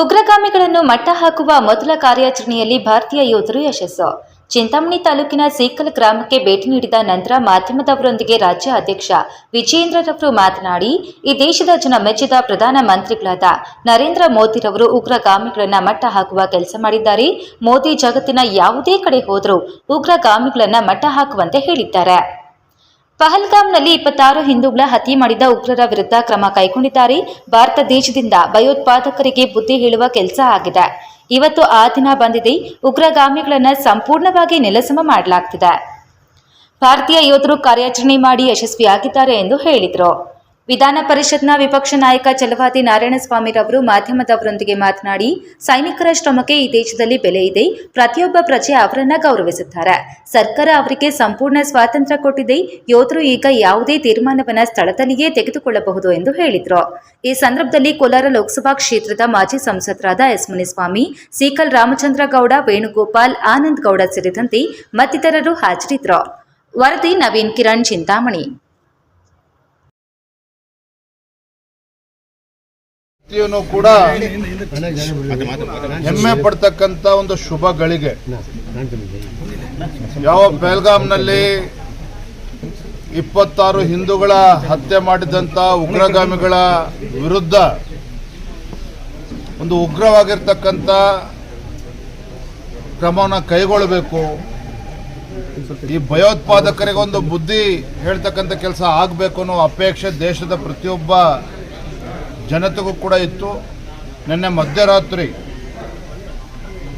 ಉಗ್ರಗಾಮಿಗಳನ್ನು ಮಟ್ಟ ಹಾಕುವ ಮೊದಲ ಕಾರ್ಯಾಚರಣೆಯಲ್ಲಿ ಭಾರತೀಯ ಯೋಧರು ಯಶಸ್ಸು. ಚಿಂತಾಮಣಿ ತಾಲೂಕಿನ ಸೀಕಲ್ ಗ್ರಾಮಕ್ಕೆ ಭೇಟಿ ನೀಡಿದ ನಂತರ ಮಾಧ್ಯಮದವರೊಂದಿಗೆ ರಾಜ್ಯ ಅಧ್ಯಕ್ಷ ವಿಜಯೇಂದ್ರರವರು ಮಾತನಾಡಿ, ಈ ದೇಶದ ಜನ ಮೆಚ್ಚಿದ ಪ್ರಧಾನ ಮಂತ್ರಿಗಳಾದ ನರೇಂದ್ರ ಮೋದಿರವರು ಉಗ್ರಗಾಮಿಗಳನ್ನ ಮಟ್ಟ ಹಾಕುವ ಕೆಲಸ ಮಾಡಿದ್ದಾರೆ. ಮೋದಿ ಜಗತ್ತಿನ ಯಾವುದೇ ಕಡೆ ಹೋದರೂ ಉಗ್ರಗಾಮಿಗಳನ್ನ ಮಟ್ಟ ಹಾಕುವಂತೆ ಹೇಳಿದ್ದಾರೆ. ಪಹಲ್ಗಾಮ್ನಲ್ಲಿ ಇಪ್ಪತ್ತಾರು ಹಿಂದೂಗಳ ಹತ್ಯೆ ಮಾಡಿದ ಉಗ್ರರ ವಿರುದ್ಧ ಕ್ರಮ ಕೈಗೊಂಡಿದ್ದಾರೆ. ಭಾರತ ದೇಶದಿಂದ ಭಯೋತ್ಪಾದಕರಿಗೆ ಬುದ್ಧಿ ಹೇಳುವ ಕೆಲಸ ಆಗಿದೆ. ಇವತ್ತು ಆ ದಿನ ಬಂದಿದೆ. ಉಗ್ರಗಾಮಿಗಳನ್ನು ಸಂಪೂರ್ಣವಾಗಿ ನೆಲಸಮ ಮಾಡಲಾಗ್ತಿದೆ. ಭಾರತೀಯ ಯೋಧರು ಕಾರ್ಯಾಚರಣೆ ಮಾಡಿ ಯಶಸ್ವಿಯಾಗಿದ್ದಾರೆ ಎಂದು ಹೇಳಿದರು. ವಿಧಾನ ಪರಿಷತ್ನ ವಿಪಕ್ಷ ನಾಯಕ ಚಲವಾದಿ ನಾರಾಯಣಸ್ವಾಮಿರವರು ಮಾಧ್ಯಮದವರೊಂದಿಗೆ ಮಾತನಾಡಿ, ಸೈನಿಕರ ಶ್ರಮಕ್ಕೆ ಈ ದೇಶದಲ್ಲಿ ಬೆಲೆ ಇದೆ, ಪ್ರತಿಯೊಬ್ಬ ಪ್ರಜೆ ಅವರನ್ನ ಗೌರವಿಸುತ್ತಾರೆ. ಸರ್ಕಾರ ಅವರಿಗೆ ಸಂಪೂರ್ಣ ಸ್ವಾತಂತ್ರ್ಯ ಕೊಟ್ಟಿದೆ, ಯೋಧರು ಈಗ ಯಾವುದೇ ತೀರ್ಮಾನವನ್ನ ಸ್ಥಳದಲ್ಲಿಯೇ ತೆಗೆದುಕೊಳ್ಳಬಹುದು ಎಂದು ಹೇಳಿದರು. ಈ ಸಂದರ್ಭದಲ್ಲಿ ಕೋಲಾರ ಲೋಕಸಭಾ ಕ್ಷೇತ್ರದ ಮಾಜಿ ಸಂಸದರಾದ ಎಸ್ ಮುನಿಸ್ವಾಮಿ, ಸೀಕಲ್ ರಾಮಚಂದ್ರ ಗೌಡ ವೇಣುಗೋಪಾಲ್, ಆನಂದ್ ಗೌಡ ಸೇರಿದಂತೆ ಮತ್ತಿತರರು ಹಾಜರಿದ್ರು. ವರದಿ ನವೀನ್ ಕಿರಣ್ ಚಿಂತಾಮಣಿ. ಕೂಡ ಹೆಮ್ಮೆ ಪಡ್ತಕ್ಕಂತ ಒಂದು ಶುಭ ಗಳಿಗೆ. ಯಾವ ಬೆಲ್ಗಾಮ್ನಲ್ಲಿ ಇಪ್ಪತ್ತಾರು ಹಿಂದೂಗಳ ಹತ್ಯೆ ಮಾಡಿದಂತ ಉಗ್ರಗಾಮಿಗಳ ವಿರುದ್ಧ ಒಂದು ಉಗ್ರವಾಗಿರ್ತಕ್ಕಂಥ ಕ್ರಮವನ್ನು ಕೈಗೊಳ್ಳಬೇಕು. ಈ ಭಯೋತ್ಪಾದಕರಿಗೆ ಒಂದು ಬುದ್ಧಿ ಹೇಳ್ತಕ್ಕಂಥ ಕೆಲಸ ಆಗಬೇಕು ಅನ್ನೋ ಅಪೇಕ್ಷೆ ದೇಶದ ಪ್ರತಿಯೊಬ್ಬ ಜನತೆಗೂ ಕೂಡ ಇತ್ತು. ನಿನ್ನೆ ಮಧ್ಯರಾತ್ರಿ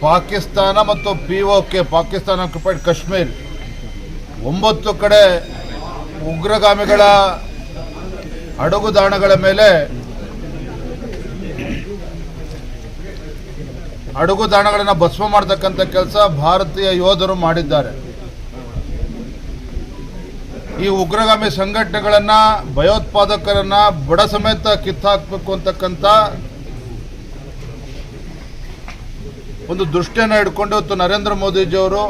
ಪಾಕಿಸ್ತಾನ ಮತ್ತು P O K Pakistan occupied Kashmir ಒಂಬತ್ತು ಕಡೆ ಉಗ್ರಗಾಮಿಗಳ ಅಡುಗುದಾಣಗಳ ಮೇಲೆ ಅಡುಗುದಾಣಗಳನ್ನು ಭಸ್ಮ ಮಾಡತಕ್ಕಂಥ ಕೆಲಸ ಭಾರತೀಯ ಯೋಧರು ಮಾಡಿದ್ದಾರೆ. ಈ ಉಗ್ರಗಾಮಿ ಸಂಘಟನೆಗಳನ್ನು, ಭಯೋತ್ಪಾದಕರನ್ನು ಬಡ ಸಮೇತ ಕಿತ್ತಾಕ್ಬೇಕು ಅಂತಕ್ಕಂಥ ಒಂದು ದೃಷ್ಟಿಯನ್ನು ಇಟ್ಕೊಂಡು ಇವತ್ತು ನರೇಂದ್ರ ಮೋದಿಜಿಯವರು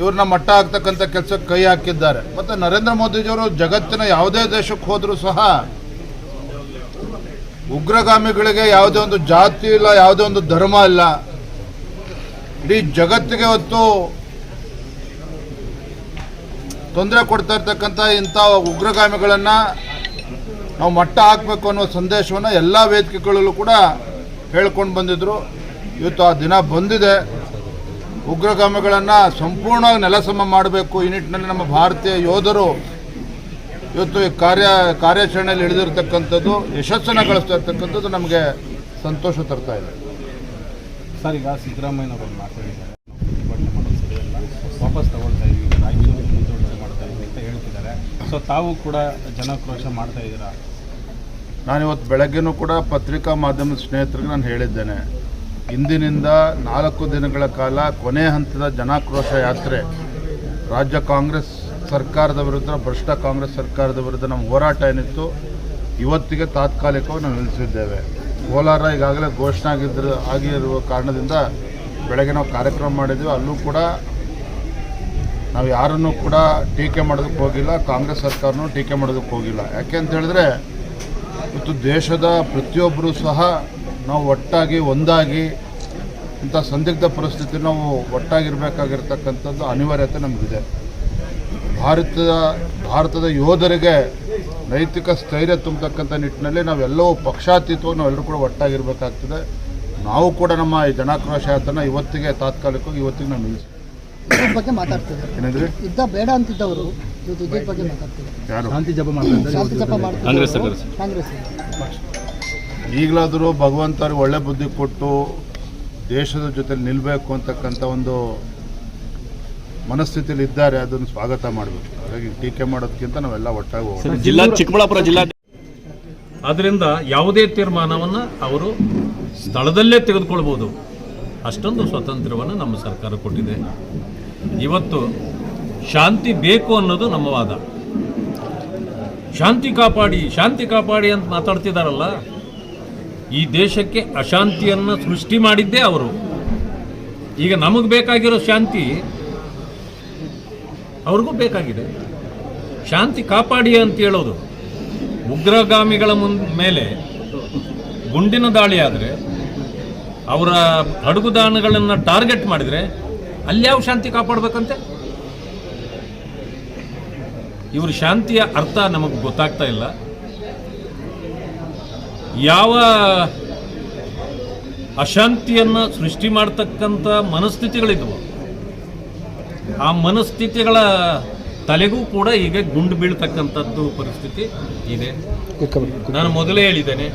ಇವ್ರನ್ನ ಮಟ್ಟ ಹಾಕ್ತಕ್ಕಂಥ ಕೆಲಸಕ್ಕೆ ಕೈ ಹಾಕಿದ್ದಾರೆ. ಮತ್ತೆ ನರೇಂದ್ರ ಮೋದಿಜಿಯವರು ಜಗತ್ತಿನ ಯಾವುದೇ ದೇಶಕ್ಕೆ ಹೋದರೂ ಸಹ ಉಗ್ರಗಾಮಿಗಳಿಗೆ ಯಾವುದೇ ಒಂದು ಜಾತಿ ಇಲ್ಲ, ಯಾವುದೇ ಒಂದು ಧರ್ಮ ಇಲ್ಲ. ಇಡೀ ಜಗತ್ತಿಗೆ ಹೊತ್ತು ತೊಂದರೆ ಕೊಡ್ತಾ ಇರ್ತಕ್ಕಂಥ ಇಂಥ ಉಗ್ರಗಾಮಿಗಳನ್ನು ನಾವು ಮಟ್ಟ ಹಾಕಬೇಕು ಅನ್ನೋ ಸಂದೇಶವನ್ನು ಎಲ್ಲ ವೇದಿಕೆಗಳಲ್ಲೂ ಕೂಡ ಹೇಳ್ಕೊಂಡು ಬಂದಿದ್ರು. ಇವತ್ತು ಆ ದಿನ ಬಂದಿದೆ. ಉಗ್ರಗಾಮಿಗಳನ್ನು ಸಂಪೂರ್ಣವಾಗಿ ನೆಲಸಮ ಮಾಡಬೇಕು. ಈ ನಿಟ್ಟಿನಲ್ಲಿ ನಮ್ಮ ಭಾರತೀಯ ಯೋಧರು ಇವತ್ತು ಕಾರ್ಯ, ಕಾರ್ಯಾಚರಣೆಯಲ್ಲಿ ಹಿಡಿದಿರ್ತಕ್ಕಂಥದ್ದು ಯಶಸ್ಸನ್ನು ಗಳಿಸ್ತಾ ಇರ್ತಕ್ಕಂಥದ್ದು ನಮಗೆ ಸಂತೋಷ ತರ್ತಾ ಇದೆ. ಸರ್, ಈಗ ಸಿದ್ದರಾಮಯ್ಯನವರು ಮಾತಾಡಿದ್ದಾರೆ. ಪ್ರತಿಭಟನೆ ಮಾಡೋದು ಸರಿಯಲ್ಲ. ವಾಪಸ್ ತಗೊಳ್ತಾ ಇದೀವಿ ರಾಜ್ಯದಲ್ಲಿ ಮುಂದೂಡಿಕೆ ಮಾಡ್ತಾ ಇದ್ದೀವಿ ಅಂತ ಹೇಳ್ತಿದ್ದಾರೆ. ಸೊ ತಾವು ಕೂಡ ಜನಾಕ್ರೋಶ ಮಾಡ್ತಾ ಇದ್ದೀರಾ? ನಾನಿವತ್ತು ಬೆಳಗ್ಗೆನೂ ಕೂಡ ಪತ್ರಿಕಾ ಮಾಧ್ಯಮದ ಸ್ನೇಹಿತರಿಗೆ ನಾನು ಹೇಳಿದ್ದೇನೆ. ಇಂದಿನಿಂದ ನಾಲ್ಕು ದಿನಗಳ ಕಾಲ ಕೊನೆ ಹಂತದ ಜನಾಕ್ರೋಶ ಯಾತ್ರೆ. ರಾಜ್ಯ ಕಾಂಗ್ರೆಸ್ ಸರ್ಕಾರದ ವಿರುದ್ಧ, ಭ್ರಷ್ಟ ಕಾಂಗ್ರೆಸ್ ಸರ್ಕಾರದ ವಿರುದ್ಧ ನಮ್ಮ ಹೋರಾಟ ಏನಿತ್ತು, ಇವತ್ತಿಗೆ ತಾತ್ಕಾಲಿಕವಾಗಿ ನಾವು ನಿಲ್ಲಿಸಿದ್ದೇವೆ. ಕೋಲಾರ ಈಗಾಗಲೇ ಘೋಷಣೆ ಆಗಿದ್ದರು ಆಗಿರುವ ಕಾರಣದಿಂದ ಬೆಳಗ್ಗೆ ನಾವು ಕಾರ್ಯಕ್ರಮ ಮಾಡಿದ್ವಿ. ಅಲ್ಲೂ ಕೂಡ ನಾವು ಯಾರನ್ನು ಕೂಡ ಟೀಕೆ ಮಾಡೋದಕ್ಕೆ ಹೋಗಿಲ್ಲ. ಕಾಂಗ್ರೆಸ್ ಸರ್ಕಾರನೂ ಟೀಕೆ ಮಾಡೋದಕ್ಕೆ ಹೋಗಿಲ್ಲ. ಯಾಕೆ ಅಂತ ಹೇಳಿದ್ರೆ, ಇವತ್ತು ದೇಶದ ಪ್ರತಿಯೊಬ್ಬರೂ ಸಹ ನಾವು ಒಟ್ಟಾಗಿ, ಒಂದಾಗಿ ಇಂಥ ಸಂದಿಗ್ಧ ಪರಿಸ್ಥಿತಿ ನಾವು ಒಟ್ಟಾಗಿರ್ಬೇಕಾಗಿರ್ತಕ್ಕಂಥದ್ದು ಅನಿವಾರ್ಯತೆ ನಮಗಿದೆ. ಭಾರತದ ಭಾರತದ ಯೋಧರಿಗೆ ನೈತಿಕ ಸ್ಥೈರ್ಯ ತುಂಬತಕ್ಕಂಥ ನಿಟ್ಟಿನಲ್ಲಿ ನಾವೆಲ್ಲವೂ ಪಕ್ಷಾತೀತವಾಗಿ ನಾವೆಲ್ಲರೂ ಕೂಡ ಒಟ್ಟಾಗಿರ್ಬೇಕಾಗ್ತದೆ. ನಾವು ಕೂಡ ನಮ್ಮ ಈ ಜನಾಕ್ರೋಶ ಯಾತ್ರೆನ ಇವತ್ತಿಗೆ ತಾತ್ಕಾಲಿಕವಾಗಿ ಇವತ್ತಿಗೆ ನಾವು ನಿಲ್ಲಿಸಿ. ಬಗ್ಗೆ ಮಾತಾಡ್ತಿದ್ದಾರೆ. ಏನಂದ್ರೆ? ಯುದ್ಧ ಬೇಡ ಅಂತಿದ್ದವರು ಇವತ್ತು ಯುದ್ಧದ ಬಗ್ಗೆ ಮಾತಾಡ್ತಿದ್ದಾರೆ. ಶಾಂತಿ ಜಪ ಮಾಡ್ತಾ ಶಾಂತಿ ಜಪ ಮಾಡ್ತಿದ್ದಾರೆ. ಕಾಂಗ್ರೆಸ್ ಕಾಂಗ್ರೆಸ್ ಈಗಲಾದರೂ ಭಗವಂತರಿಗೆ ಒಳ್ಳೆ ಬುದ್ಧಿ ಕೊಟ್ಟು ದೇಶದ ಜೊತೆ ನಿಲ್ಲಬೇಕು ಅಂತಕ್ಕಂಥ ಒಂದು ಮನಸ್ಥಿತಿಯಲ್ಲಿ ಇದ್ದಾರೆ ಅದನ್ನು ಸ್ವಾಗತ ಮಾಡಬೇಕು. ಹಾಗಾಗಿ ಟೀಕೆ ಮಾಡೋದಕ್ಕಿಂತ ನಾವೆಲ್ಲ ಒಟ್ಟಾಗಿ ಹೋಗೋಣ. ಜಿಲ್ಲಾ ಚಿಕ್ಕಬಳ್ಳಾಪುರ ಜಿಲ್ಲಾ ಅದರಿಂದ ಯಾವುದೇ ತೀರ್ಮಾನವನ್ನು ಅವರು ಸ್ಥಳದಲ್ಲೇ ತೆಗೆದುಕೊಳ್ಬೋದು. ಅಷ್ಟೊಂದು ಸ್ವಾತಂತ್ರ್ಯವನ್ನು ನಮ್ಮ ಸರ್ಕಾರ ಕೊಟ್ಟಿದೆ. ಇವತ್ತು ಶಾಂತಿ ಬೇಕು ಅನ್ನೋದು ನಮ್ಮ ವಾದ. ಶಾಂತಿ ಕಾಪಾಡಿ ಶಾಂತಿ ಕಾಪಾಡಿ ಅಂತ ಮಾತಾಡ್ತಿದಾರಲ್ಲ ಈ ದೇಶಕ್ಕೆ ಅಶಾಂತಿಯನ್ನು ಸೃಷ್ಟಿ ಮಾಡಿದ್ದೇ ಅವರು. ಈಗ ನಮಗೆ ಬೇಕಾಗಿರೋ ಶಾಂತಿ ಅವ್ರಿಗೂ ಬೇಕಾಗಿದೆ. ಶಾಂತಿ ಕಾಪಾಡಿ ಅಂತ ಹೇಳೋದು. ಉಗ್ರಗಾಮಿಗಳ ಮುನ್, ಮೇಲೆ ಗುಂಡಿನ ದಾಳಿ ಆದರೆ ಅವರ ಅಡುಗುದಾಣಗಳನ್ನು ಟಾರ್ಗೆಟ್ ಮಾಡಿದರೆ ಅಲ್ಲಿ ಯಾವ ಶಾಂತಿ ಕಾಪಾಡಬೇಕಂತೆ? ಇವ್ರ ಶಾಂತಿಯ ಅರ್ಥ ನಮಗೆ ಗೊತ್ತಾಗ್ತಾ ಇಲ್ಲ. ಯಾವ ಅಶಾಂತಿಯನ್ನು ಸೃಷ್ಟಿ ಮಾಡ್ತಕ್ಕಂಥ ಮನಸ್ಥಿತಿಗಳಿದ್ವು. ಆ ಮನಸ್ಥಿತಿಗಳ ತಲೆಗೂ ಕೂಡ ಈಗ ಗುಂಡು ಬೀಳ್ತಕ್ಕಂಥದ್ದು ಪರಿಸ್ಥಿತಿ ಇದೆ. ನಾನು ಮೊದಲೇ ಹೇಳಿದ್ದೇನೆ,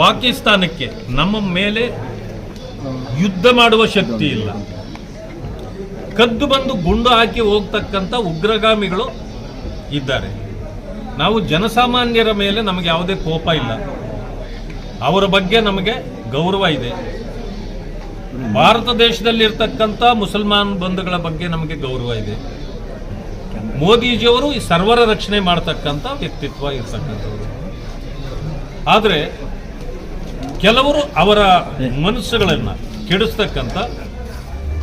ಪಾಕಿಸ್ತಾನಕ್ಕೆ ನಮ್ಮ ಮೇಲೆ ಯುದ್ಧ ಮಾಡುವ ಶಕ್ತಿ ಇಲ್ಲ. ಕದ್ದು ಬಂದು ಗುಂಡು ಹಾಕಿ ಹೋಗ್ತಕ್ಕಂಥ ಉಗ್ರಗಾಮಿಗಳು ಇದ್ದಾರೆ. ನಾವು ಜನಸಾಮಾನ್ಯರ ಮೇಲೆ ನಮಗೆ ಯಾವುದೇ ಕೋಪ ಇಲ್ಲ. ಅವರ ಬಗ್ಗೆ ನಮಗೆ ಗೌರವ ಇದೆ. ಭಾರತ ದೇಶದಲ್ಲಿರ್ತಕ್ಕಂಥ ಮುಸಲ್ಮಾನ್ ಬಂಧುಗಳ ಬಗ್ಗೆ ನಮಗೆ ಗೌರವ ಇದೆ. ಮೋದಿಜಿಯವರು ಈ ಸರ್ವರ ರಕ್ಷಣೆ ಮಾಡ್ತಕ್ಕಂಥ ವ್ಯಕ್ತಿತ್ವ ಇರ್ತಕ್ಕಂಥವ್ರು. ಆದರೆ ಕೆಲವರು ಅವರ ಮನಸ್ಸುಗಳನ್ನು ಕೆಡಿಸ್ತಕ್ಕಂಥ,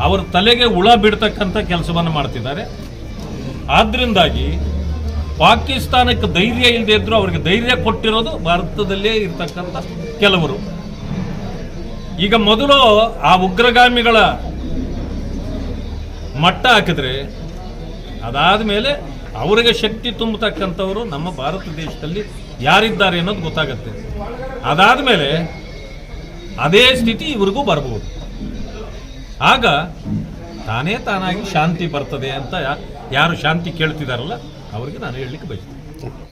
ಅವರ ತಲೆಗೆ ಹುಳ ಬಿಡ್ತಕ್ಕಂಥ ಕೆಲಸವನ್ನು ಮಾಡ್ತಿದ್ದಾರೆ. ಆದ್ರಿಂದಾಗಿ ಪಾಕಿಸ್ತಾನಕ್ಕೆ ಧೈರ್ಯ ಇಲ್ಲದೆ ಇದ್ರು ಅವರಿಗೆ ಧೈರ್ಯ ಕೊಟ್ಟಿರೋದು ಭಾರತದಲ್ಲೇ ಇರ್ತಕ್ಕಂಥ ಕೆಲವರು. ಈಗ ಮೊದಲು ಆ ಉಗ್ರಗಾಮಿಗಳ ಮಟ್ಟ ಹಾಕಿದ್ರೆ ಅದಾದ ಮೇಲೆ ಅವರಿಗೆ ಶಕ್ತಿ ತುಂಬತಕ್ಕಂಥವರು ನಮ್ಮ ಭಾರತ ದೇಶದಲ್ಲಿ ಯಾರಿದ್ದಾರೆ ಅನ್ನೋದು ಗೊತ್ತಾಗತ್ತೆ. ಅದಾದ ಮೇಲೆ ಅದೇ ಸ್ಥಿತಿ ಇವ್ರಿಗೂ ಬರ್ಬೋದು. ಆಗ ತಾನೇ ತಾನಾಗಿ ಶಾಂತಿ ಬರ್ತದೆ ಅಂತ ಯಾರು ಶಾಂತಿ ಕೇಳ್ತಿದಾರಲ್ಲ, ಅವರಿಗೆ ನಾನು ಹೇಳಲಿಕ್ಕೆ ಬಯಸ್ತೀನಿ.